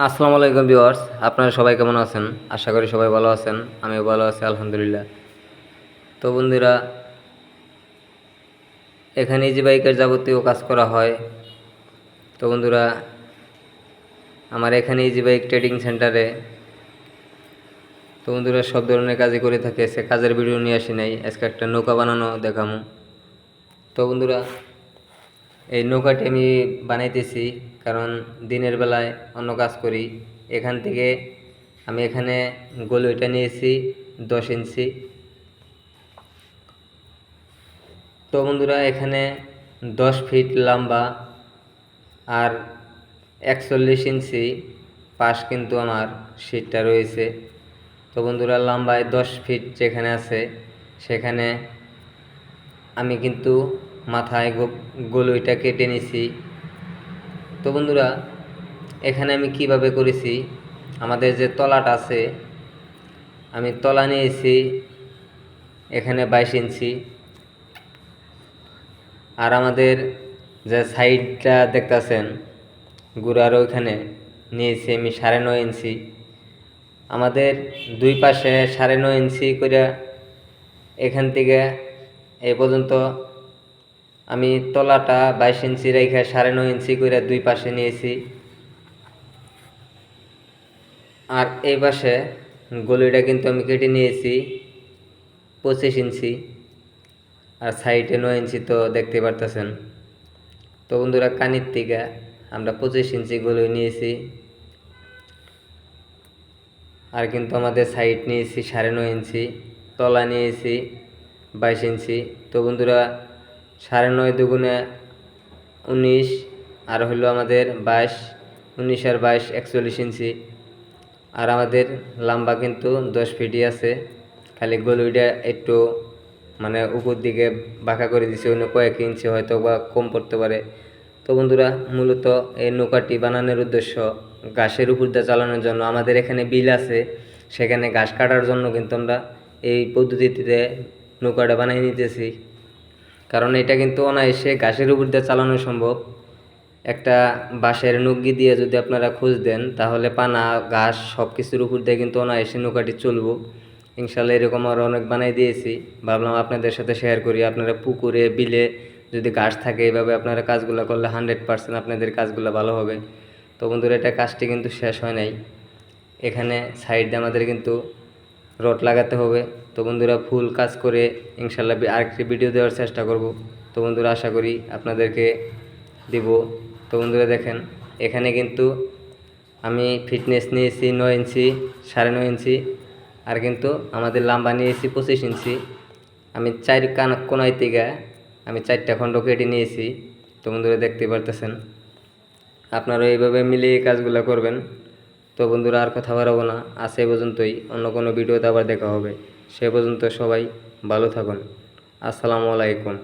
আসসালামু আলাইকুম ভিউয়ার্স, আপনারা সবাই কেমন আছেন? আশা করি সবাই ভালো আছেন, আমিও ভালো আছি, আলহামদুলিল্লাহ। তো বন্ধুরা, এখানে ইজি বাইকের যাবতীয় কাজ করা হয়। তো বন্ধুরা, আমার এখানে ইজি বাইক ট্রেডিং সেন্টারে তো বন্ধুরা, সব ধরনের কাজই করে থাকে। সে কাজের ভিডিও নিয়ে আসি নাই, আজকে একটা নৌকা বানানো দেখামো। তো বন্ধুরা এই নৌকাটি আমি বানাইতেছি কারণ দিনের বেলায় অন্য কাজ করি। এখান থেকে আমি এখানে গলুইটা নিয়েছি, দশ ইঞ্চি। তো বন্ধুরা, এখানে দশ ফিট লম্বা আর একচল্লিশ ইঞ্চি পাশ কিন্তু আমার সিটটা রয়েছে। তো বন্ধুরা, লম্বায় দশ ফিট যেখানে আছে, সেখানে আমি কিন্তু মাথায় গলুইটা কেটে নিছি। তো বন্ধুরা, এখানে আমি কীভাবে করেছি? আমাদের যে তলাটা আছে, আমি তলা নিয়েছি এখানে বাইশ ইঞ্চি। আর আমাদের যে সাইডটা দেখতেছেন, গুড়ার ওইখানে নিয়েছি আমি সাড়ে নয় ইঞ্চি। আমাদের দুই পাশে সাড়ে নয় ইঞ্চি করে এখান থেকে এই পর্যন্ত আমি তলাটা বাইশ ইঞ্চি রেখে সাড়ে নয় ইঞ্চি করে দুই পাশে নিয়েছি। আর এই পাশে গলিটা কিন্তু আমি কেটে নিয়েছি পঁচিশ ইঞ্চি। আর সাইডে নয় ইঞ্চি তো দেখতে পারতেছেন। তো বন্ধুরা, কানির থেকে আমরা পঁচিশ ইঞ্চি গলি নিয়েছি। আর কিন্তু আমাদের সাইড নিয়েছি সাড়ে নয় ইঞ্চি, তলা নিয়েছি বাইশ ইঞ্চি। তো বন্ধুরা সাড়ে নয় দুগুণে উনিশ, আর হলো আমাদের বাইশ, উনিশ আর বাইশ একচল্লিশ ইঞ্চি। আর আমাদের লম্বা কিন্তু দশ ফিটই আছে। খালি গলুইটা একটু মানে উপর দিকে বাঁকা করে দিছে, অন্য কয়েক ইঞ্চি হয়তো বা কম পড়তে পারে। তো বন্ধুরা, মূলত এই নৌকাটি বানানোর উদ্দেশ্য ঘাসের উপর দিয়ে চালানোর জন্য। আমাদের এখানে বিল আছে, সেখানে ঘাস কাটার জন্য কিন্তু আমরা এই পদ্ধতিতে নৌকাটা বানিয়ে নিতেছি। কারণ এটা কিন্তু অনায়াসে ঘাসের উপর দিয়ে চালানো সম্ভব। একটা বাঁশের নগ্গি দিয়ে যদি আপনারা খোঁজ দেন, তাহলে পানা, ঘাস সব কিছুর উপর দিয়ে কিন্তু অনায়াসে নৌকাটি চলবো। ইনশাল্লাহ এরকম আরও অনেক বানাই দিয়েছি। ভাবলাম আপনাদের সাথে শেয়ার করি। আপনারা পুকুরে, বিলে যদি ঘাস থাকে এইভাবে আপনারা কাজগুলো করলে হান্ড্রেড পার্সেন্ট আপনাদের কাজগুলো ভালো হবে। তো বন্ধুরা, এটা কাজটি কিন্তু শেষ হয় নাই। এখানে সাইড দিয়ে আমাদের কিন্তু রড লাগাতে হবে। তো বন্ধুরা, ফুল কাজ করে ইনশাল্লাহ আরেকটি ভিডিও দেওয়ার চেষ্টা করব। তো বন্ধুরা, আশা করি আপনাদেরকে দিব। তো বন্ধুরা, দেখেন, এখানে কিন্তু আমি ফিটনেস নিয়েছি নয় ইঞ্চি, সাড়ে নয় ইঞ্চি, আর কিন্তু আমাদের লাম্বা নিয়েছি পঁচিশ ইঞ্চি। আমি চার কান কোনায় থেকে আমি চারটা খণ্ড কেটে নিয়েছি। তো বন্ধুরা, দেখতে পারতেছেন, আপনারা এইভাবে মিলিয়ে কাজগুলো করবেন। তো বন্ধুরা আর কথা বাড়াবো না। আজ সে পর্যন্তই। অন্য কোনো ভিডিওতে আবার দেখা হবে। সে পর্যন্ত সবাই ভালো থাকুন। আসসালামু আলাইকুম।